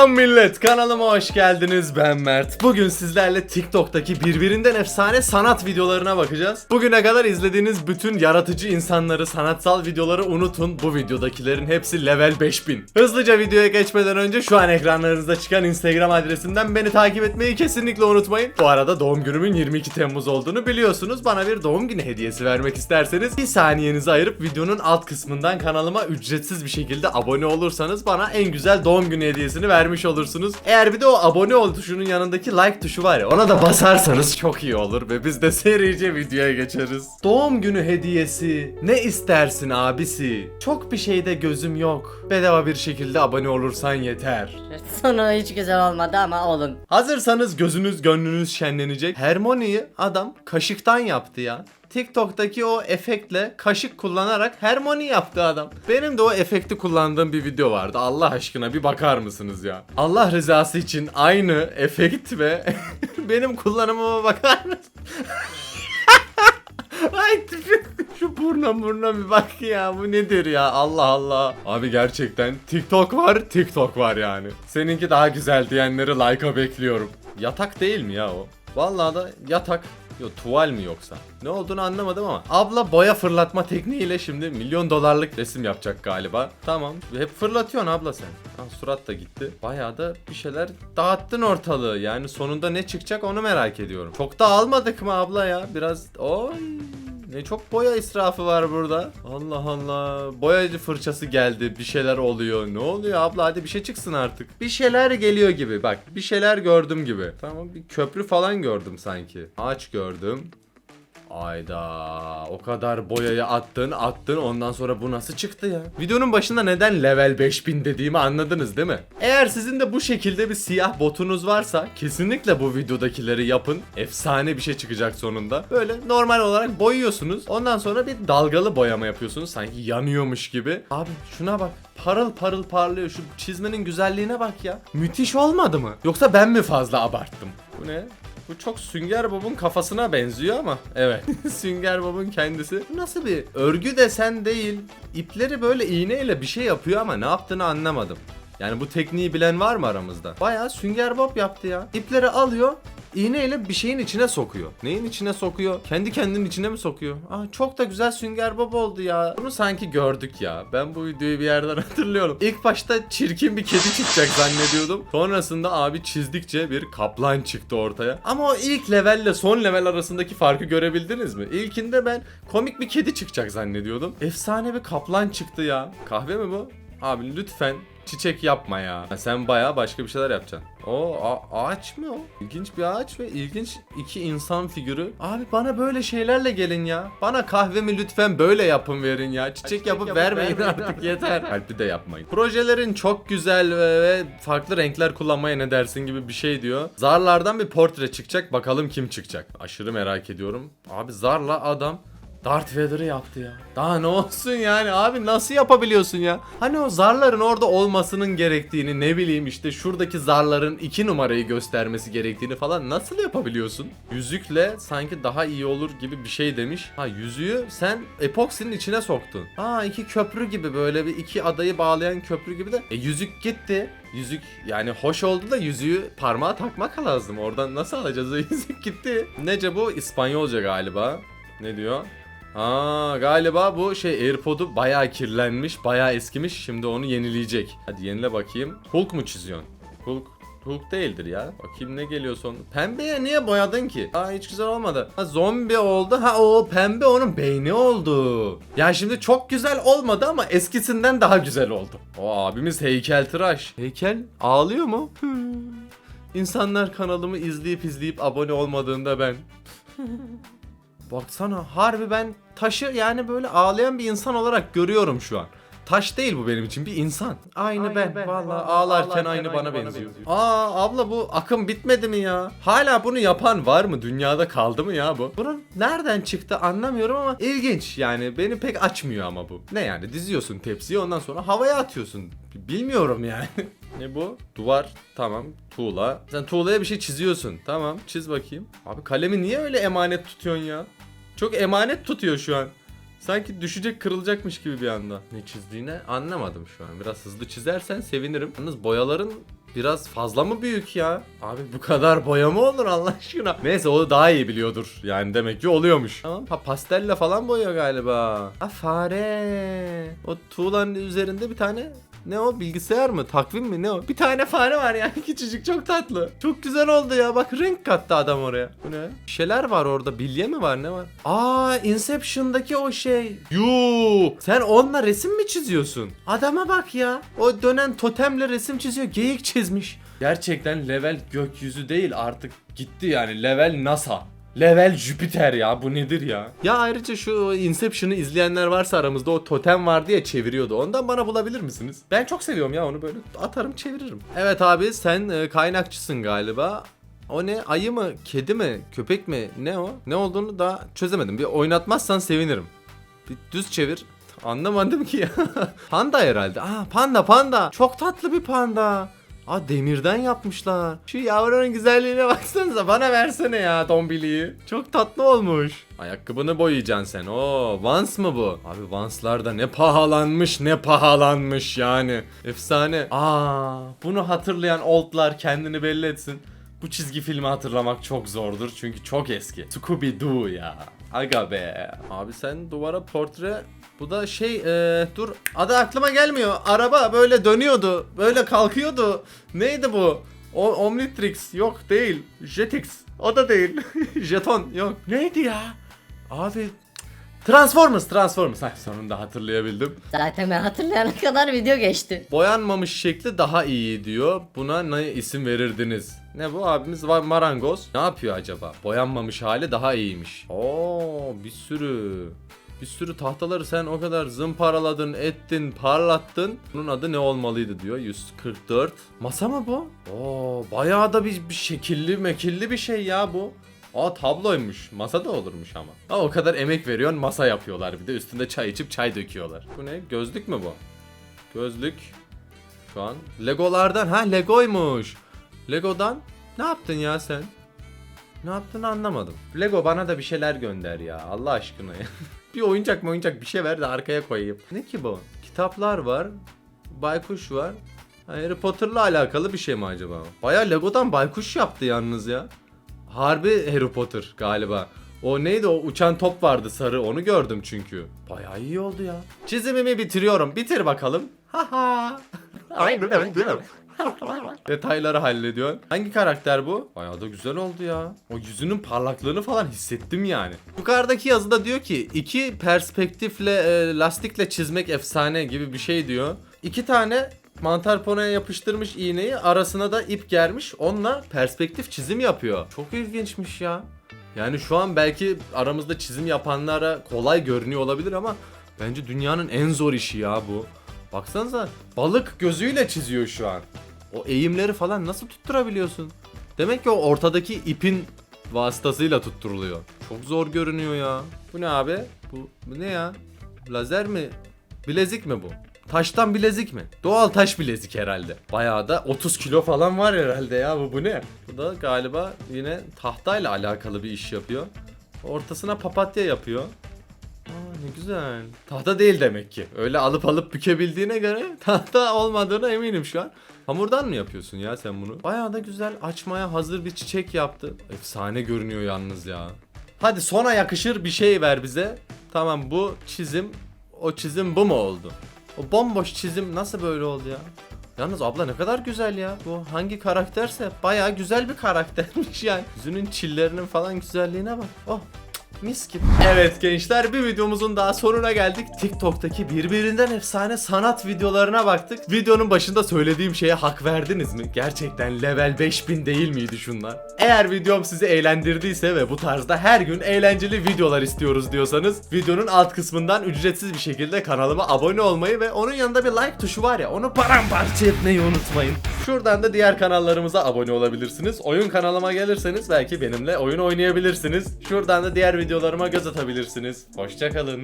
Selam millet kanalıma hoş geldiniz. Ben Mert. Bugün sizlerle TikTok'taki birbirinden efsane sanat videolarına bakacağız. Bugüne kadar izlediğiniz bütün yaratıcı insanları sanatsal videoları unutun. Bu videodakilerin hepsi level 5000 Hızlıca videoya geçmeden önce şu an ekranlarınızda çıkan Instagram adresimden beni takip etmeyi kesinlikle unutmayın. Bu arada doğum günümün 22 Temmuz olduğunu biliyorsunuz. Bana bir doğum günü hediyesi vermek isterseniz bir saniyenizi ayırıp videonun alt kısmından kanalıma ücretsiz bir şekilde abone olursanız bana en güzel doğum günü hediyesini vermiş olursunuz. Eğer bir de o abone ol tuşunun yanındaki like tuşu var ya ona da basarsanız çok iyi olur ve biz de serice videoya geçeriz. Doğum günü hediyesi ne istersin abisi? Çok bir şeyde gözüm yok. Bedava bir şekilde abone olursan yeter. Sonu hiç güzel olmadı ama olun. Hazırsanız gözünüz gönlünüz şenlenecek. Hermione'yi adam kaşıktan yaptı ya. TikTok'taki o efektle kaşık kullanarak Hermione yaptı adam. Benim de o efekti kullandığım bir video vardı. Allah aşkına bir bakar mısınız ya? Allah rızası için aynı efekt ve benim kullanımıma bakar mısın? Ay tipi- şu burna burna bir bak ya bu nedir ya Allah Allah. Abi gerçekten TikTok var TikTok var yani. Seninki daha güzel diyenleri like'a bekliyorum. Yatak değil mi ya o? Vallahi da yatak. Yo tuval mi yoksa? Ne olduğunu anlamadım ama. Abla boya fırlatma tekniğiyle şimdi milyon dolarlık resim yapacak galiba. Tamam. Hep fırlatıyorsun abla sen. Ha, surat da gitti. Bayağı da bir şeyler dağıttın ortalığı. Yani sonunda ne çıkacak onu merak ediyorum. Çok da almadık mı abla ya? Biraz oy. Ne çok boya israfı var burada. Allah Allah. Boyacı fırçası geldi. Bir şeyler oluyor. Ne oluyor abla? Hadi bir şey çıksın artık. Bir şeyler geliyor gibi. Bak bir şeyler gördüm gibi. Tamam bir köprü falan gördüm sanki. Ağaç gördüm. Ayda o kadar boyayı attın attın ondan sonra bu nasıl çıktı ya? Videonun başında neden level 5000 dediğimi anladınız değil mi? Eğer sizin de bu şekilde bir siyah botunuz varsa kesinlikle bu videodakileri yapın. Efsane bir şey çıkacak sonunda. Böyle normal olarak boyuyorsunuz. Ondan sonra bir dalgalı boyama yapıyorsunuz sanki yanıyormuş gibi. Abi şuna bak. Parıl parıl parlıyor. Şu çizmenin güzelliğine bak ya. Müthiş olmadı mı? Yoksa ben mi fazla abarttım? Bu ne? Bu çok Sünger Bob'un kafasına benziyor ama evet. Sünger Bob'un kendisi. Bu nasıl bir örgü desen değil. İpleri böyle iğneyle bir şey yapıyor ama ne yaptığını anlamadım. Yani bu tekniği bilen var mı aramızda? Bayağı Sünger Bob yaptı ya. İpleri alıyor, iğneyle bir şeyin içine sokuyor. Neyin içine sokuyor? Kendi kendinin içine mi sokuyor? Aa çok da güzel Sünger Bob oldu ya. Bunu sanki gördük ya. Ben bu videoyu bir yerden hatırlıyorum. İlk başta çirkin bir kedi çıkacak zannediyordum. Sonrasında abi çizdikçe bir kaplan çıktı ortaya. Ama o ilk levelle son level arasındaki farkı görebildiniz mi? İlkinde ben komik bir kedi çıkacak zannediyordum. Efsane bir kaplan çıktı ya. Kahve mi bu? Abi lütfen çiçek yapma ya. Sen bayağı başka bir şeyler yapacaksın. O ağaç mı o? İlginç bir ağaç ve ilginç iki insan figürü. Abi bana böyle şeylerle gelin ya. Bana kahvemi lütfen böyle yapın verin ya. Çiçek, yapıp, vermeyin artık yeter. Kalpli de yapmayın. Projelerin çok güzel ve, ve farklı renkler kullanmaya ne dersin gibi bir şey diyor. Zarlardan bir portre çıkacak. Bakalım kim çıkacak. Aşırı merak ediyorum. Abi zarla adam Darth Vader'ı yaptı ya. Daha ne olsun yani abi nasıl yapabiliyorsun ya? Hani o zarların orada olmasının gerektiğini ne bileyim işte şuradaki zarların iki numarayı göstermesi gerektiğini falan nasıl yapabiliyorsun? Yüzükle sanki daha iyi olur gibi bir şey demiş. Ha yüzüğü sen epoksinin içine soktun. Ha iki köprü gibi böyle bir iki adayı bağlayan köprü gibi de. E yüzük gitti. Yüzük yani hoş oldu da yüzüğü parmağa takmak lazım. Oradan nasıl alacağız o yüzük gitti. Nece bu İspanyolca galiba. Ne diyor? Aa galiba bu şey AirPod'u bayağı kirlenmiş, bayağı eskimiş. Şimdi onu yenileyecek. Hadi yenile bakayım. Hulk mu çiziyorsun? Hulk Hulk değildir ya. Bakayım ne geliyor son. Pembeye niye boyadın ki? Aa hiç güzel olmadı. Ha zombi oldu. Ha o pembe onun beyni oldu. Ya şimdi çok güzel olmadı ama eskisinden daha güzel oldu. O abimiz heykeltıraş. Heykel ağlıyor mu? İnsanlar kanalımı izleyip izleyip abone olmadığında ben Baksana harbi ben taşı yani böyle ağlayan bir insan olarak görüyorum şu an. Taş değil bu benim için bir insan. Aynı, Aynı ben. ben. Vallahi Vallahi ağlarken, ağlarken aynı aynı bana bana benziyor. benziyor. Aa abla bu akım bitmedi mi ya? Hala bunu yapan var mı? Dünyada kaldı mı ya bu? Bunun nereden çıktı anlamıyorum ama ilginç yani beni pek açmıyor ama bu. Ne yani diziyorsun tepsiyi ondan sonra havaya atıyorsun. Bilmiyorum yani. ne bu? Duvar tamam tuğla. Sen tuğlaya bir şey çiziyorsun. Tamam çiz bakayım. Abi kalemi niye öyle emanet tutuyorsun ya? Çok emanet tutuyor şu an. Sanki düşecek kırılacakmış gibi bir anda. Ne çizdiğini anlamadım şu an. Biraz hızlı çizersen sevinirim. Yalnız boyaların biraz fazla mı büyük ya? Abi bu kadar boya mı olur Allah aşkına? Neyse o daha iyi biliyordur. Yani demek ki oluyormuş. Tamam pa- pastelle falan boyuyor galiba. Ha fare. O tuğlanın üzerinde bir tane ne o bilgisayar mı takvim mi ne o? Bir tane fare var yani küçücük çok tatlı. Çok güzel oldu ya bak renk kattı adam oraya. Bu ne? Bir şeyler var orada bilye mi var ne var? Aa Inception'daki o şey. Yuu sen onunla resim mi çiziyorsun? Adama bak ya. O dönen totemle resim çiziyor geyik çizmiş. Gerçekten level gökyüzü değil artık gitti yani level NASA. Level Jüpiter ya bu nedir ya? Ya ayrıca şu Inception'ı izleyenler varsa aramızda o totem vardı ya çeviriyordu. Ondan bana bulabilir misiniz? Ben çok seviyorum ya onu böyle atarım çeviririm. Evet abi sen e, kaynakçısın galiba. O ne? Ayı mı? Kedi mi? Köpek mi? Ne o? Ne olduğunu daha çözemedim. Bir oynatmazsan sevinirim. Bir düz çevir. Anlamadım ki ya. panda herhalde. Aa panda panda. Çok tatlı bir panda. Aa demirden yapmışlar. Şu yavrunun güzelliğine baksanıza bana versene ya dombiliği. Çok tatlı olmuş. Ayakkabını boyayacaksın sen. Oo Vans mı bu? Abi Vans'lar da ne pahalanmış ne pahalanmış yani. Efsane. Aa bunu hatırlayan oldlar kendini belli etsin. Bu çizgi filmi hatırlamak çok zordur çünkü çok eski. Scooby-Doo ya. Aga be. Abi sen duvara portre... Bu da şey eee, dur adı aklıma gelmiyor. Araba böyle dönüyordu. Böyle kalkıyordu. Neydi bu? O Omnitrix yok değil. Jetix o da değil. Jeton yok. Neydi ya? Abi Transformers Transformers. Heh, sonunda hatırlayabildim. Zaten ben hatırlayana kadar video geçti. Boyanmamış şekli daha iyi diyor. Buna ne isim verirdiniz? Ne bu abimiz var marangoz. Ne yapıyor acaba? Boyanmamış hali daha iyiymiş. Oo bir sürü. Bir sürü tahtaları sen o kadar zımparaladın, ettin, parlattın. Bunun adı ne olmalıydı diyor. 144. Masa mı bu? Oo bayağı da bir, bir şekilli mekilli bir şey ya bu. Aa tabloymuş. Masa da olurmuş ama. Ha, o kadar emek veriyorsun masa yapıyorlar bir de üstünde çay içip çay döküyorlar. Bu ne? Gözlük mü bu? Gözlük. Şu an. Legolardan. Ha Legoymuş. Legodan. Ne yaptın ya sen? Ne yaptığını anlamadım. Lego bana da bir şeyler gönder ya. Allah aşkına ya. bir oyuncak mı oyuncak bir şey ver de arkaya koyayım. Ne ki bu? Kitaplar var. Baykuş var. Ha, Harry Potter'la alakalı bir şey mi acaba? Baya Lego'dan baykuş yaptı yalnız ya. Harbi Harry Potter galiba. O neydi o uçan top vardı sarı onu gördüm çünkü. Bayağı iyi oldu ya. Çizimimi bitiriyorum. Bitir bakalım. Haha. Detayları hallediyor. Hangi karakter bu? Bayağı da güzel oldu ya. O yüzünün parlaklığını falan hissettim yani. Yukarıdaki yazıda diyor ki iki perspektifle e, lastikle çizmek efsane gibi bir şey diyor. İki tane mantar ponoya yapıştırmış iğneyi arasına da ip germiş. Onunla perspektif çizim yapıyor. Çok ilginçmiş ya. Yani şu an belki aramızda çizim yapanlara kolay görünüyor olabilir ama bence dünyanın en zor işi ya bu. Baksanıza balık gözüyle çiziyor şu an. O eğimleri falan nasıl tutturabiliyorsun? Demek ki o ortadaki ipin vasıtasıyla tutturuluyor. Çok zor görünüyor ya. Bu ne abi? Bu, bu ne ya? Lazer mi? Bilezik mi bu? Taştan bilezik mi? Doğal taş bilezik herhalde. Bayağı da 30 kilo falan var herhalde ya bu, bu ne? Bu da galiba yine tahtayla alakalı bir iş yapıyor. Ortasına papatya yapıyor. Aa ne güzel. Tahta değil demek ki. Öyle alıp alıp bükebildiğine göre tahta olmadığına eminim şu an. Hamurdan mı yapıyorsun ya sen bunu? Bayağı da güzel açmaya hazır bir çiçek yaptı. Efsane görünüyor yalnız ya. Hadi sona yakışır bir şey ver bize. Tamam bu çizim o çizim bu mu oldu? O bomboş çizim nasıl böyle oldu ya? Yalnız abla ne kadar güzel ya. Bu hangi karakterse bayağı güzel bir karaktermiş yani. Yüzünün çillerinin falan güzelliğine bak. Oh Mis gibi. Evet gençler bir videomuzun daha sonuna geldik. TikTok'taki birbirinden efsane sanat videolarına baktık. Videonun başında söylediğim şeye hak verdiniz mi? Gerçekten level 5000 değil miydi şunlar? Eğer videom sizi eğlendirdiyse ve bu tarzda her gün eğlenceli videolar istiyoruz diyorsanız videonun alt kısmından ücretsiz bir şekilde kanalıma abone olmayı ve onun yanında bir like tuşu var ya onu paramparça etmeyi unutmayın. Şuradan da diğer kanallarımıza abone olabilirsiniz. Oyun kanalıma gelirseniz belki benimle oyun oynayabilirsiniz. Şuradan da diğer videolarıma göz atabilirsiniz. Hoşçakalın.